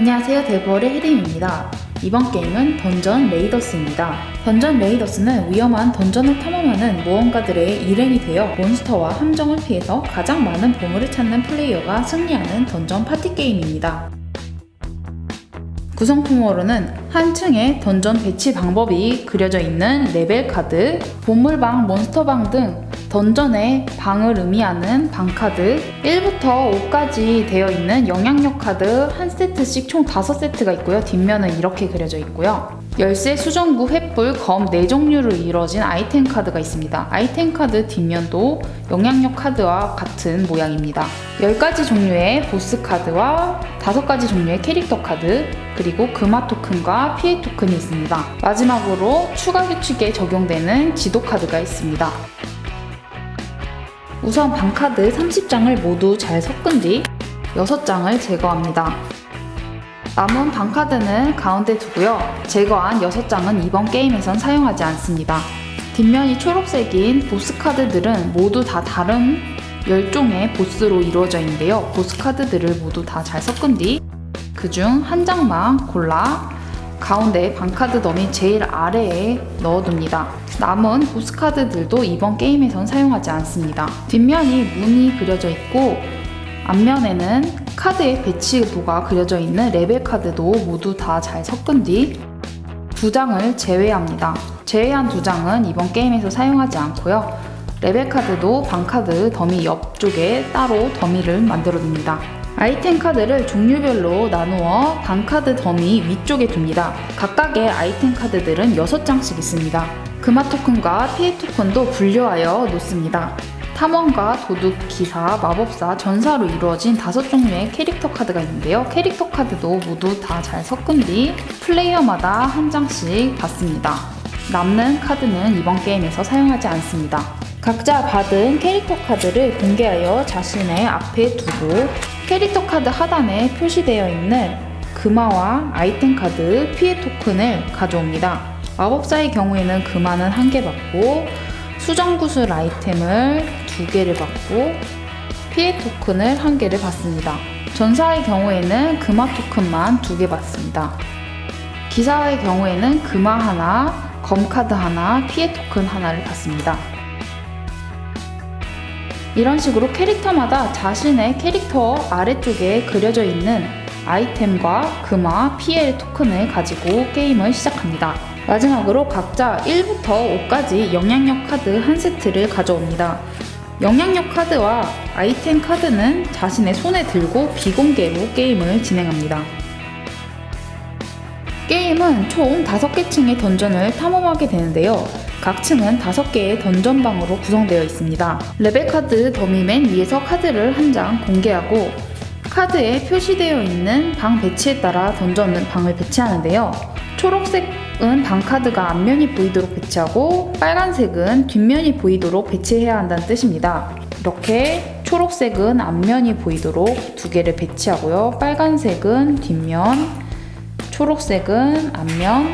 안녕하세요 데브월의 혜림입니다. 이번 게임은 던전 레이더스입니다. 던전 레이더스는 위험한 던전을 탐험하는 모험가들의 일행이 되어 몬스터와 함정을 피해서 가장 많은 보물을 찾는 플레이어가 승리하는 던전 파티 게임입니다. 구성품으로는 한 층에 던전 배치 방법이 그려져 있는 레벨 카드, 보물방, 몬스터방 등 던전의 방을 의미하는 방카드, 1부터 5까지 되어 있는 영향력 카드 한 세트씩 총 5세트가 있고요. 뒷면은 이렇게 그려져 있고요. 열쇠, 수정구, 횃불, 검 4종류로 이루어진 아이템 카드가 있습니다. 아이템 카드 뒷면도 영향력 카드와 같은 모양입니다. 10가지 종류의 보스 카드와 5가지 종류의 캐릭터 카드, 그리고 금화 토큰과 피해 토큰이 있습니다. 마지막으로 추가 규칙에 적용되는 지도 카드가 있습니다. 우선 방카드 30장을 모두 잘 섞은 뒤 6장을 제거합니다. 남은 방카드는 가운데 두고요. 제거한 6장은 이번 게임에선 사용하지 않습니다. 뒷면이 초록색인 보스 카드들은 모두 다 다른 10종의 보스로 이루어져 있는데요. 보스 카드들을 모두 다 잘 섞은 뒤 그중 한 장만 골라 가운데 방카드 더미 제일 아래에 넣어둡니다. 남은 보스 카드들도 이번 게임에선 사용하지 않습니다. 뒷면이 문이 그려져 있고 앞면에는 카드의 배치도가 그려져 있는 레벨 카드도 모두 다 잘 섞은 뒤 두 장을 제외합니다. 제외한 두 장은 이번 게임에서 사용하지 않고요. 레벨 카드도 방카드 더미 옆쪽에 따로 더미를 만들어 둡니다. 아이템 카드를 종류별로 나누어 방카드 더미 위쪽에 둡니다. 각각의 아이템 카드들은 6장씩 있습니다. 금화 토큰과 피해 토큰도 분류하여 놓습니다. 탐험가, 도둑, 기사, 마법사, 전사로 이루어진 다섯 종류의 캐릭터 카드가 있는데요. 캐릭터 카드도 모두 다 잘 섞은 뒤 플레이어마다 한 장씩 받습니다. 남는 카드는 이번 게임에서 사용하지 않습니다. 각자 받은 캐릭터 카드를 공개하여 자신의 앞에 두고 캐릭터 카드 하단에 표시되어 있는 금화와 아이템 카드 피해 토큰을 가져옵니다. 마법사의 경우에는 금화는 한 개 받고 수정구슬 아이템을 두 개를 받고 피해 토큰을 한 개를 받습니다. 전사의 경우에는 금화 토큰만 두 개 받습니다. 기사의 경우에는 금화 하나, 검카드 하나, 피해 토큰 하나를 받습니다. 이런 식으로 캐릭터마다 자신의 캐릭터 아래쪽에 그려져 있는 아이템과 금화, 피해 토큰을 가지고 게임을 시작합니다. 마지막으로 각자 1부터 5까지 영향력 카드 한 세트를 가져옵니다. 영향력 카드와 아이템 카드는 자신의 손에 들고 비공개로 게임을 진행합니다. 게임은 총 5개 층의 던전을 탐험하게 되는데요. 각 층은 5개의 던전방으로 구성되어 있습니다. 레벨 카드 더미 맨 위에서 카드를 한 장 공개하고 카드에 표시되어 있는 방 배치에 따라 던전은 방을 배치하는데요. 초록색 은 방 카드가 앞면이 보이도록 배치하고 빨간색은 뒷면이 보이도록 배치해야 한다는 뜻입니다. 이렇게 초록색은 앞면이 보이도록 두 개를 배치하고요. 빨간색은 뒷면, 초록색은 앞면,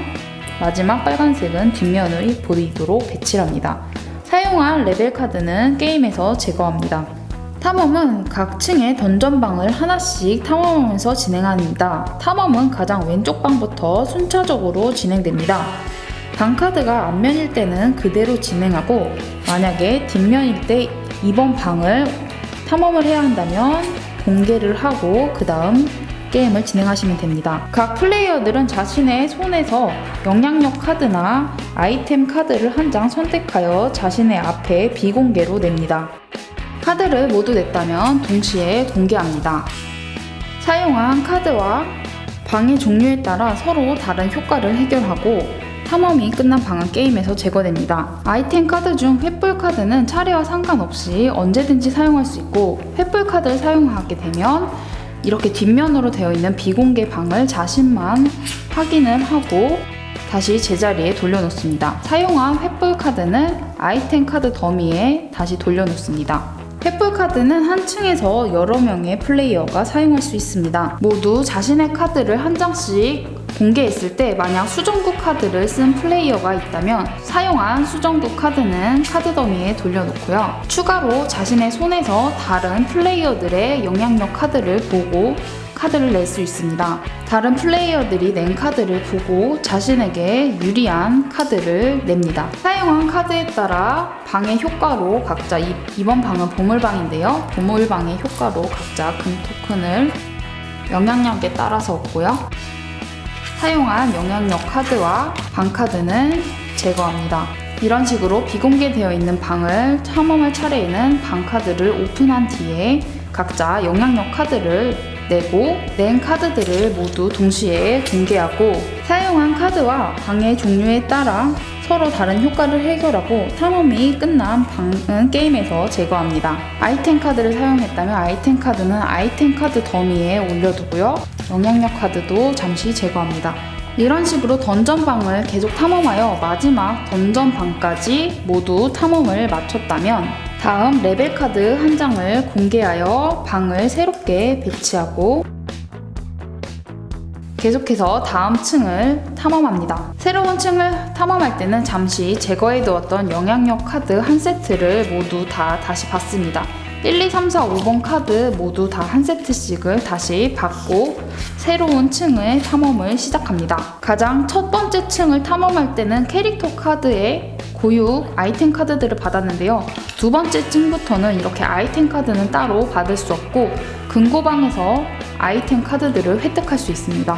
마지막 빨간색은 뒷면을 보이도록 배치를 합니다. 사용한 레벨 카드는 게임에서 제거합니다. 탐험은 각 층의 던전방을 하나씩 탐험하면서 진행합니다. 탐험은 가장 왼쪽 방부터 순차적으로 진행됩니다. 방카드가 앞면일 때는 그대로 진행하고 만약에 뒷면일 때 이번 방을 탐험을 해야 한다면 공개를 하고 그 다음 게임을 진행하시면 됩니다. 각 플레이어들은 자신의 손에서 영향력 카드나 아이템 카드를 한 장 선택하여 자신의 앞에 비공개로 냅니다. 카드를 모두 냈다면 동시에 공개합니다. 사용한 카드와 방의 종류에 따라 서로 다른 효과를 해결하고 탐험이 끝난 방은 게임에서 제거됩니다. 아이템 카드 중 횃불 카드는 차례와 상관없이 언제든지 사용할 수 있고 횃불 카드를 사용하게 되면 이렇게 뒷면으로 되어 있는 비공개 방을 자신만 확인을 하고 다시 제자리에 돌려놓습니다. 사용한 횃불 카드는 아이템 카드 더미에 다시 돌려놓습니다. 횃불 카드는 한 층에서 여러 명의 플레이어가 사용할 수 있습니다. 모두 자신의 카드를 한 장씩 공개했을 때 만약 수정구 카드를 쓴 플레이어가 있다면 사용한 수정구 카드는 카드 더미에 돌려놓고요. 추가로 자신의 손에서 다른 플레이어들의 영향력 카드를 보고 카드를 낼 수 있습니다. 다른 플레이어들이 낸 카드를 보고 자신에게 유리한 카드를 냅니다. 사용한 카드에 따라 방의 효과로 각자 이, 이번 방은 보물방인데요. 보물방의 효과로 각자 금 토큰을 영향력에 따라서 얻고요. 사용한 영향력 카드와 방 카드는 제거합니다. 이런 식으로 비공개되어 있는 방을 탐험할 차례에는 방 카드를 오픈한 뒤에 각자 영향력 카드를 내고 낸 카드들을 모두 동시에 공개하고 사용한 카드와 방의 종류에 따라 서로 다른 효과를 해결하고 탐험이 끝난 방은 게임에서 제거합니다. 아이템 카드를 사용했다면 아이템 카드는 아이템 카드 더미에 올려두고요. 영향력 카드도 잠시 제거합니다. 이런 식으로 던전방을 계속 탐험하여 마지막 던전방까지 모두 탐험을 마쳤다면 다음 레벨 카드 한 장을 공개하여 방을 새롭게 배치하고 계속해서 다음 층을 탐험합니다. 새로운 층을 탐험할 때는 잠시 제거해 두었던 영향력 카드 한 세트를 모두 다 다시 받습니다. 1, 2, 3, 4, 5번 카드 모두 다 한 세트씩을 다시 받고 새로운 층의 탐험을 시작합니다. 가장 첫 번째 층을 탐험할 때는 캐릭터 카드에 고유 아이템 카드들을 받았는데요. 두 번째 층부터는 이렇게 아이템 카드는 따로 받을 수 없고 금고방에서 아이템 카드들을 획득할 수 있습니다.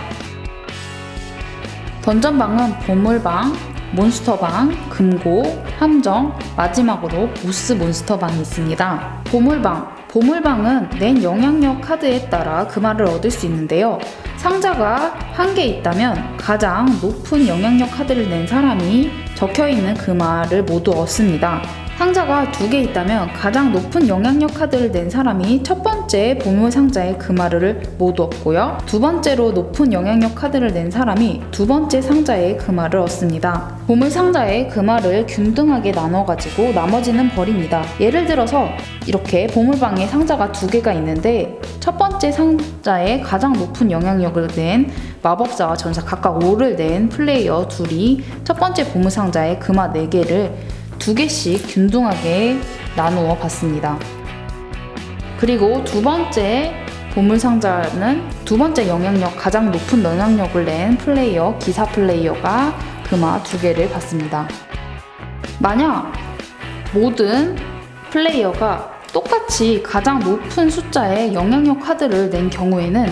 던전방은 보물방, 몬스터방, 금고, 함정, 마지막으로 보스 몬스터방이 있습니다. 보물방. 보물방은 낸 영향력 카드에 따라 금화를 얻을 수 있는데요. 상자가 한 개 있다면 가장 높은 영향력 카드를 낸 사람이 적혀 있는 금화를 모두 얻습니다. 상자가 두 개 있다면 가장 높은 영향력 카드를 낸 사람이 첫 번째 보물 상자의 금화를 모두 얻고요. 두 번째로 높은 영향력 카드를 낸 사람이 두 번째 상자의 금화를 얻습니다. 보물 상자의 금화를 균등하게 나눠 가지고 나머지는 버립니다. 예를 들어서 이렇게 보물방에 상자가 두 개가 있는데 첫 번째 상자에 가장 높은 영향력을 낸 마법사와 전사 각각 5를 낸 플레이어 둘이 첫 번째 보물 상자에 금화 4개를 두 개씩 균등하게 나누어 봤습니다. 그리고 두 번째 보물 상자는 두 번째 영향력 가장 높은 영향력을 낸 플레이어 기사 플레이어가 금화 두 개를 받습니다. 만약 모든 플레이어가 똑같이 가장 높은 숫자의 영향력 카드를 낸 경우에는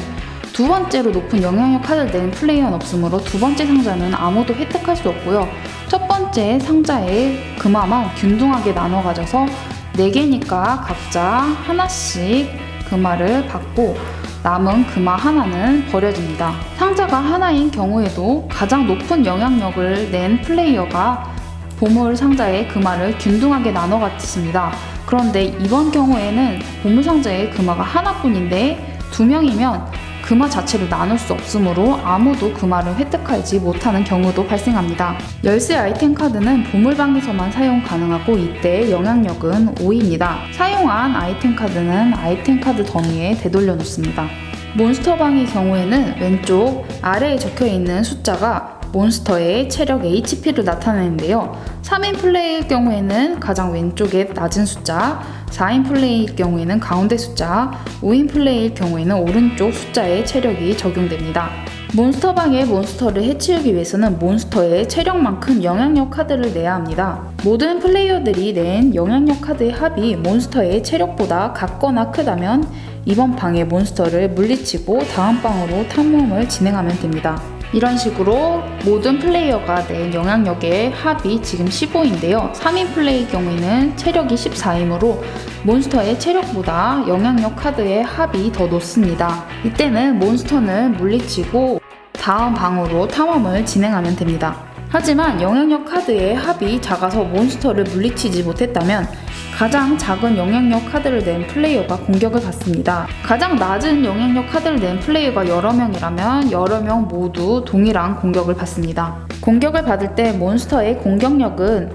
두 번째로 높은 영향력 카드를 낸 플레이어는 없으므로 두 번째 상자는 아무도 혜택할 수 없고요. 첫 번째 상자의 금화만 균등하게 나눠 가져서 4개니까 각자 하나씩 금화를 받고 남은 금화 하나는 버려집니다. 상자가 하나인 경우에도 가장 높은 영향력을 낸 플레이어가 보물 상자의 금화를 균등하게 나눠 갖습니다. 그런데 이번 경우에는 보물 상자의 금화가 하나뿐인데 두 명이면 금화 자체를 나눌 수 없으므로 아무도 금화를 획득하지 못하는 경우도 발생합니다. 열쇠 아이템 카드는 보물방에서만 사용 가능하고 이때 영향력은 5입니다. 사용한 아이템 카드는 아이템 카드 더미에 되돌려 놓습니다. 몬스터방의 경우에는 왼쪽 아래에 적혀 있는 숫자가 몬스터의 체력 HP를 나타내는데요. 3인 플레이일 경우에는 가장 왼쪽에 낮은 숫자, 4인 플레이일 경우에는 가운데 숫자, 5인 플레이일 경우에는 오른쪽 숫자의 체력이 적용됩니다. 몬스터방의 몬스터를 해치우기 위해서는 몬스터의 체력만큼 영향력 카드를 내야 합니다. 모든 플레이어들이 낸 영향력 카드의 합이 몬스터의 체력보다 같거나 크다면 이번 방의 몬스터를 물리치고 다음 방으로 탐험을 진행하면 됩니다. 이런 식으로 모든 플레이어가 낸 영향력의 합이 지금 15인데요. 3인 플레이의 경우에는 체력이 14이므로 몬스터의 체력보다 영향력 카드의 합이 더 높습니다. 이때는 몬스터는 물리치고 다음 방으로 탐험을 진행하면 됩니다. 하지만 영향력 카드의 합이 작아서 몬스터를 물리치지 못했다면 가장 작은 영향력 카드를 낸 플레이어가 공격을 받습니다. 가장 낮은 영향력 카드를 낸 플레이어가 여러 명이라면 여러 명 모두 동일한 공격을 받습니다. 공격을 받을 때 몬스터의 공격력은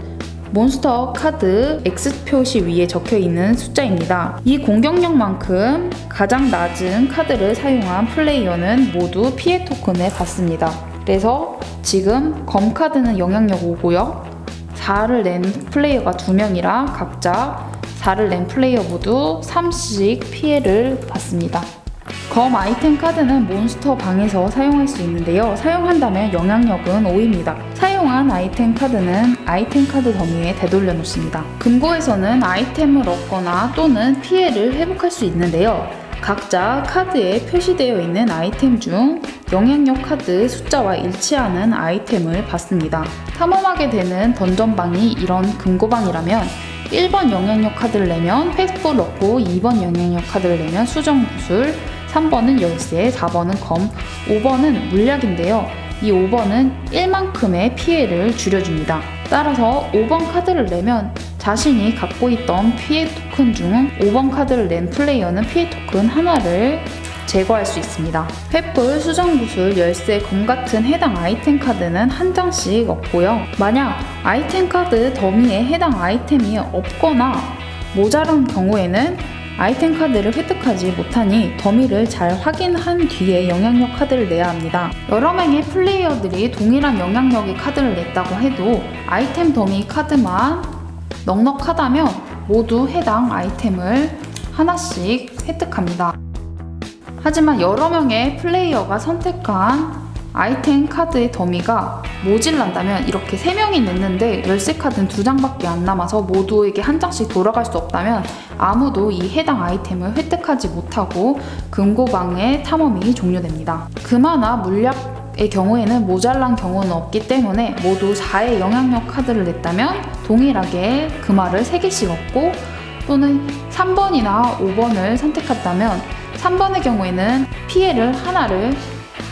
몬스터 카드 X 표시 위에 적혀 있는 숫자입니다. 이 공격력만큼 가장 낮은 카드를 사용한 플레이어는 모두 피해 토큰을 받습니다. 그래서 지금 검 카드는 영향력 5고요. 4를 낸 플레이어가 2명이라 각자 4를 낸 플레이어 모두 3씩 피해를 받습니다. 검 아이템 카드는 몬스터 방에서 사용할 수 있는데요. 사용한다면 영향력은 5입니다. 사용한 아이템 카드는 아이템 카드 더미에 되돌려 놓습니다. 금고에서는 아이템을 얻거나 또는 피해를 회복할 수 있는데요. 각자 카드에 표시되어 있는 아이템 중 영향력 카드 숫자와 일치하는 아이템을 받습니다. 탐험하게 되는 던전방이 이런 금고방이라면 1번 영향력 카드를 내면 패스포를 얻고 2번 영향력 카드를 내면 수정 구슬, 3번은 열쇠, 4번은 검, 5번은 물약인데요. 이 5번은 1만큼의 피해를 줄여줍니다. 따라서 5번 카드를 내면 자신이 갖고 있던 피해 토큰 중 5번 카드를 낸 플레이어는 피해 토큰 하나를 제거할 수 있습니다. 횃불, 수정구슬, 열쇠, 검 같은 해당 아이템 카드는 한 장씩 얻고요. 만약 아이템 카드 더미에 해당 아이템이 없거나 모자란 경우에는 아이템 카드를 획득하지 못하니 더미를 잘 확인한 뒤에 영향력 카드를 내야 합니다. 여러 명의 플레이어들이 동일한 영향력의 카드를 냈다고 해도 아이템 더미 카드만 넉넉하다면 모두 해당 아이템을 하나씩 획득합니다. 하지만 여러 명의 플레이어가 선택한 아이템 카드의 더미가 모질란다면 이렇게 3명이 냈는데 열쇠 카드는 2장밖에 안 남아서 모두에게 한 장씩 돌아갈 수 없다면 아무도 이 해당 아이템을 획득하지 못하고 금고방의 탐험이 종료됩니다. 금화나 물약 의 경우에는 모자란 경우는 없기 때문에 모두 4의 영향력 카드를 냈다면 동일하게 금화를 3개씩 얻고 또는 3번이나 5번을 선택했다면 3번의 경우에는 피해를 하나를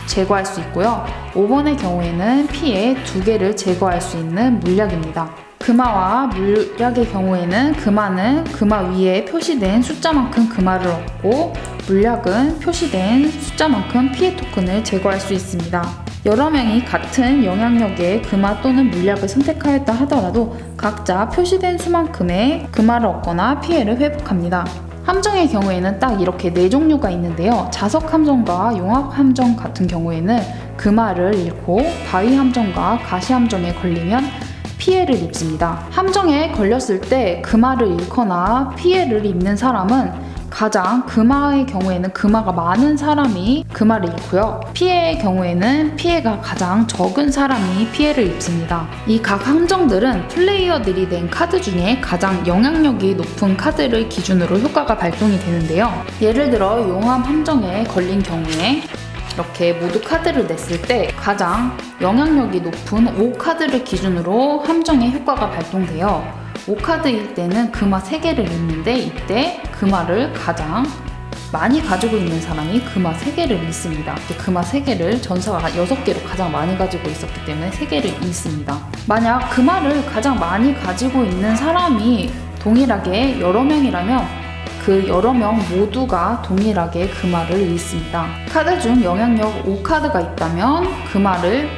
제거할 수 있고요. 5번의 경우에는 피해 두 개를 제거할 수 있는 물약입니다. 금화와 물약의 경우에는 금화는 금화 위에 표시된 숫자만큼 금화를 얻고 물약은 표시된 숫자만큼 피해 토큰을 제거할 수 있습니다. 여러 명이 같은 영향력의 금화 또는 물약을 선택하였다 하더라도 각자 표시된 수만큼의 금화를 얻거나 피해를 회복합니다. 함정의 경우에는 딱 이렇게 네 종류가 있는데요. 자석 함정과 용합 함정 같은 경우에는 금화를 잃고 바위 함정과 가시 함정에 걸리면 피해를 입습니다. 함정에 걸렸을 때 금화를 잃거나 피해를 입는 사람은 가장 금화의 경우에는 금화가 많은 사람이 금화를 잃고요. 피해의 경우에는 피해가 가장 적은 사람이 피해를 입습니다. 이 각 함정들은 플레이어들이 낸 카드 중에 가장 영향력이 높은 카드를 기준으로 효과가 발동이 되는데요. 예를 들어 용암 함정에 걸린 경우에 이렇게 모두 카드를 냈을 때 가장 영향력이 높은 5카드를 기준으로 함정의 효과가 발동돼요. 5카드일 때는 금화 3개를 냈는데 이때 금화를 가장 많이 가지고 있는 사람이 금화 3개를 잃습니다. 금화 3개를 전사가 6개로 가장 많이 가지고 있었기 때문에 3개를 잃습니다. 만약 금화를 가장 많이 가지고 있는 사람이 동일하게 여러 명이라면 그 여러 명 모두가 동일하게 금화를 잃습니다. 카드 중 영향력 5카드가 있다면 금화를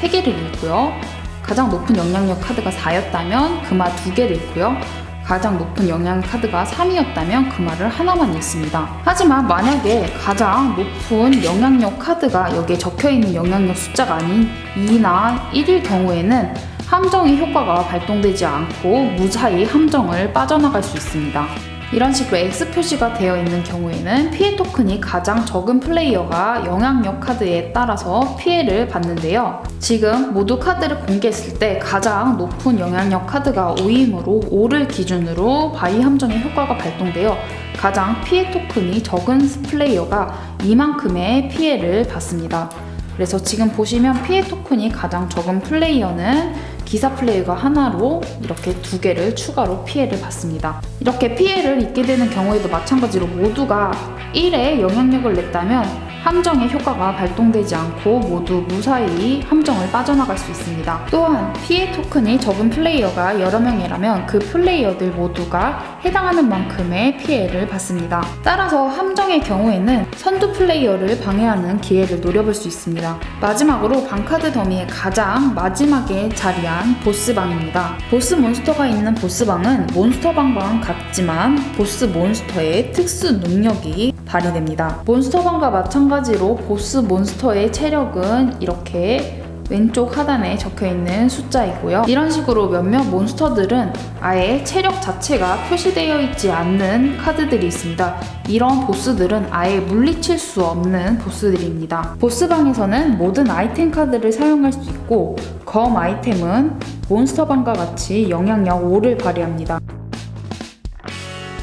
3개를 잃고요. 가장 높은 영향력 카드가 4였다면 금화 2개를 잃고요. 가장 높은 영향 카드가 3이었다면 금화를 하나만 잃습니다. 하지만 만약에 가장 높은 영향력 카드가 여기에 적혀 있는 영향력 숫자가 아닌 2나 1일 경우에는 함정의 효과가 발동되지 않고 무사히 함정을 빠져나갈 수 있습니다. 이런 식으로 X 표시가 되어 있는 경우에는 피해 토큰이 가장 적은 플레이어가 영향력 카드에 따라서 피해를 받는데요. 지금 모두 카드를 공개했을 때 가장 높은 영향력 카드가 5이므로 5를 기준으로 바위 함정의 효과가 발동되어 가장 피해 토큰이 적은 플레이어가 이만큼의 피해를 받습니다. 그래서 지금 보시면 피해 토큰이 가장 적은 플레이어는 기사 플레이가 하나로 이렇게 두 개를 추가로 피해를 받습니다. 이렇게 피해를 입게 되는 경우에도 마찬가지로 모두가 1의 영향력을 냈다면 함정의 효과가 발동되지 않고 모두 무사히 함정을 빠져나갈 수 있습니다. 또한 피해 토큰이 적은 플레이어가 여러 명이라면 그 플레이어들 모두가 해당하는 만큼의 피해를 받습니다. 따라서 함정의 경우에는 선두 플레이어를 방해하는 기회를 노려볼 수 있습니다. 마지막으로 방카드 더미의 가장 마지막에 자리한 보스방입니다. 보스 몬스터가 있는 보스방은 몬스터 방과는 같지만 보스 몬스터의 특수 능력이 발휘됩니다. 몬스터방과 마찬가지로 보스 몬스터의 체력은 이렇게 왼쪽 하단에 적혀 있는 숫자이고요. 이런 식으로 몇몇 몬스터들은 아예 체력 자체가 표시되어 있지 않는 카드들이 있습니다. 이런 보스들은 아예 물리칠 수 없는 보스들입니다. 보스방에서는 모든 아이템 카드를 사용할 수 있고 검 아이템은 몬스터방과 같이 영향력 5를 발휘합니다.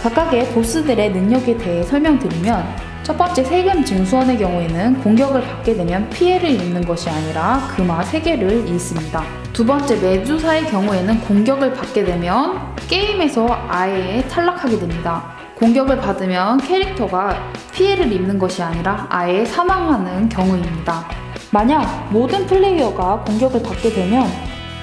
각각의 보스들의 능력에 대해 설명드리면 첫 번째 세금 증수원의 경우에는 공격을 받게 되면 피해를 입는 것이 아니라 금화 3개를 잃습니다. 두 번째 메두사의 경우에는 공격을 받게 되면 게임에서 아예 탈락하게 됩니다. 공격을 받으면 캐릭터가 피해를 입는 것이 아니라 아예 사망하는 경우입니다. 만약 모든 플레이어가 공격을 받게 되면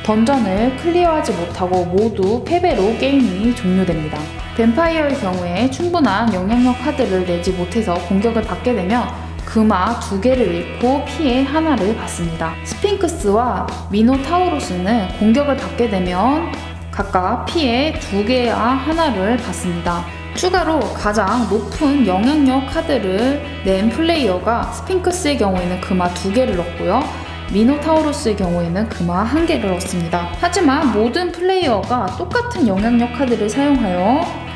던전을 클리어하지 못하고 모두 패배로 게임이 종료됩니다. 뱀파이어의 경우에 충분한 영향력 카드를 내지 못해서 공격을 받게 되면 금화 두 개를 잃고 피해 하나를 받습니다. 스핑크스와 미노타우로스는 공격을 받게 되면 각각 피해 두 개와 하나를 받습니다. 추가로 가장 높은 영향력 카드를 낸 플레이어가 스핑크스의 경우에는 금화 두 개를 얻고요. 미노타우로스의 경우에는 금화 한 개를 얻습니다. 하지만 모든 플레이어가 똑같은 영향력 카드를 사용하여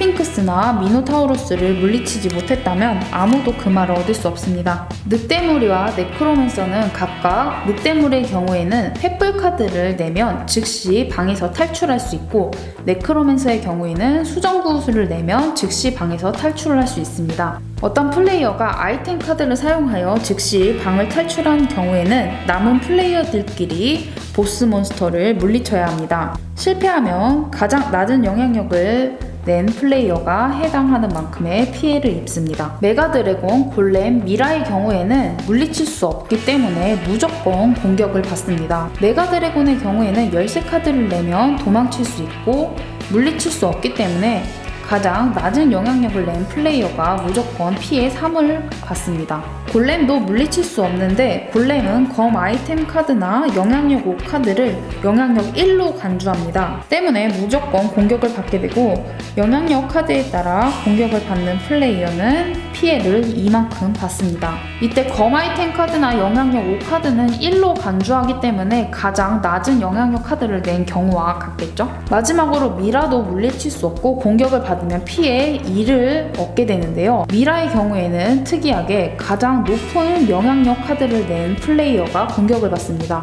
스핑크스나 미노타우로스를 물리치지 못했다면 아무도 금화를 얻을 수 없습니다. 늑대무리와 네크로맨서는 각각 늑대무리의 경우에는 횃불 카드를 내면 즉시 방에서 탈출할 수 있고 네크로맨서의 경우에는 수정구슬을 내면 즉시 방에서 탈출을 할 수 있습니다. 어떤 플레이어가 아이템 카드를 사용하여 즉시 방을 탈출한 경우에는 남은 플레이어들끼리 보스 몬스터를 물리쳐야 합니다. 실패하면 가장 낮은 영향력을 낸 플레이어가 해당하는 만큼의 피해를 입습니다. 메가드래곤, 골렘, 미라의 경우에는 물리칠 수 없기 때문에 무조건 공격을 받습니다. 메가드래곤의 경우에는 열쇠 카드를 내면 도망칠 수 있고 물리칠 수 없기 때문에 가장 낮은 영향력을 낸 플레이어가 무조건 피해 3을 받습니다. 골렘도 물리칠 수 없는데 골렘은 검 아이템 카드나 영향력 5 카드를 영향력 1로 간주합니다. 때문에 무조건 공격을 받게 되고 영향력 카드에 따라 공격을 받는 플레이어는 피해를 이만큼 받습니다. 이때 검 아이템 카드나 영향력 5 카드는 1로 간주하기 때문에 가장 낮은 영향력 카드를 낸 경우와 같겠죠? 마지막으로 미라도 물리칠 수 없고 공격을 받으면 피해 2를 얻게 되는데요. 미라의 경우에는 특이하게 가장 높은 영향력 카드를 낸 플레이어가 공격을 받습니다.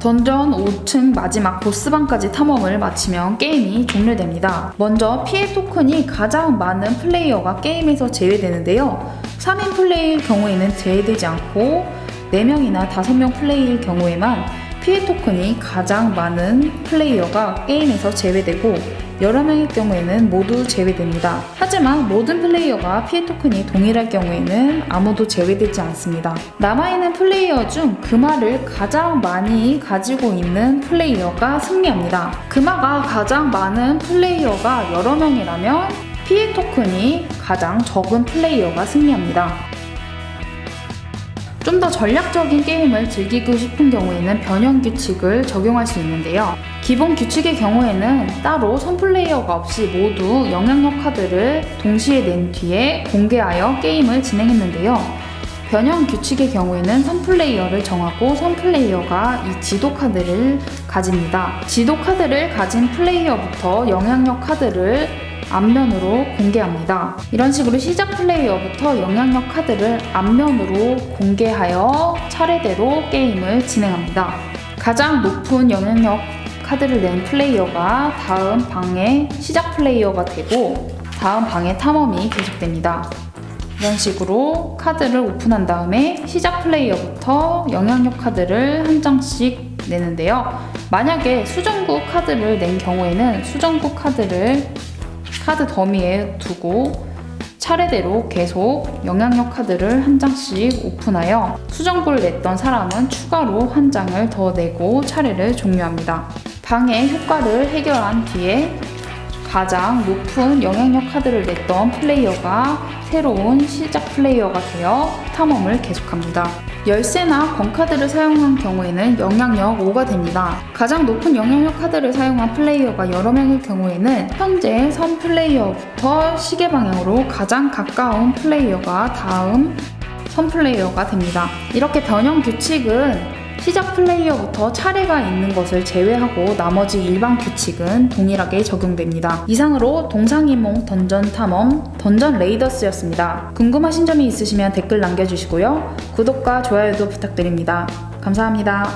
던전 5층 마지막 보스방까지 탐험을 마치면 게임이 종료됩니다. 먼저 피해 토큰이 가장 많은 플레이어가 게임에서 제외되는데요. 3인 플레이일 경우에는 제외되지 않고 4명이나 5명 플레이일 경우에만 피해 토큰이 가장 많은 플레이어가 게임에서 제외되고 여러 명의 경우에는 모두 제외됩니다. 하지만 모든 플레이어가 피해 토큰이 동일할 경우에는 아무도 제외되지 않습니다. 남아있는 플레이어 중 금화를 가장 많이 가지고 있는 플레이어가 승리합니다. 금화가 가장 많은 플레이어가 여러 명이라면 피해 토큰이 가장 적은 플레이어가 승리합니다. 좀 더 전략적인 게임을 즐기고 싶은 경우에는 변형 규칙을 적용할 수 있는데요. 기본 규칙의 경우에는 따로 선 플레이어가 없이 모두 영향력 카드를 동시에 낸 뒤에 공개하여 게임을 진행했는데요. 변형 규칙의 경우에는 선 플레이어를 정하고 선 플레이어가 이 지도 카드를 가집니다. 지도 카드를 가진 플레이어부터 영향력 카드를 앞면으로 공개합니다. 이런 식으로 시작 플레이어부터 영향력 카드를 앞면으로 공개하여 차례대로 게임을 진행합니다. 가장 높은 영향력 카드를 낸 플레이어가 다음 방의 시작 플레이어가 되고 다음 방의 탐험이 계속됩니다. 이런 식으로 카드를 오픈한 다음에 시작 플레이어부터 영향력 카드를 한 장씩 내는데요. 만약에 수정구 카드를 낸 경우에는 수정구 카드를 카드 더미에 두고 차례대로 계속 영향력 카드를 한 장씩 오픈하여 수정구를 냈던 사람은 추가로 한 장을 더 내고 차례를 종료합니다. 방의 효과를 해결한 뒤에 가장 높은 영향력 카드를 냈던 플레이어가 새로운 시작 플레이어가 되어 탐험을 계속합니다. 열쇠나 권카드를 사용한 경우에는 영향력 5가 됩니다. 가장 높은 영향력 카드를 사용한 플레이어가 여러 명일 경우에는 현재 선 플레이어부터 시계 방향으로 가장 가까운 플레이어가 다음 선 플레이어가 됩니다. 이렇게 변형 규칙은 시작 플레이어부터 차례가 있는 것을 제외하고 나머지 일반 규칙은 동일하게 적용됩니다. 이상으로 동상이몽 던전 탐험 던전 레이더스였습니다. 궁금하신 점이 있으시면 댓글 남겨주시고요. 구독과 좋아요도 부탁드립니다. 감사합니다.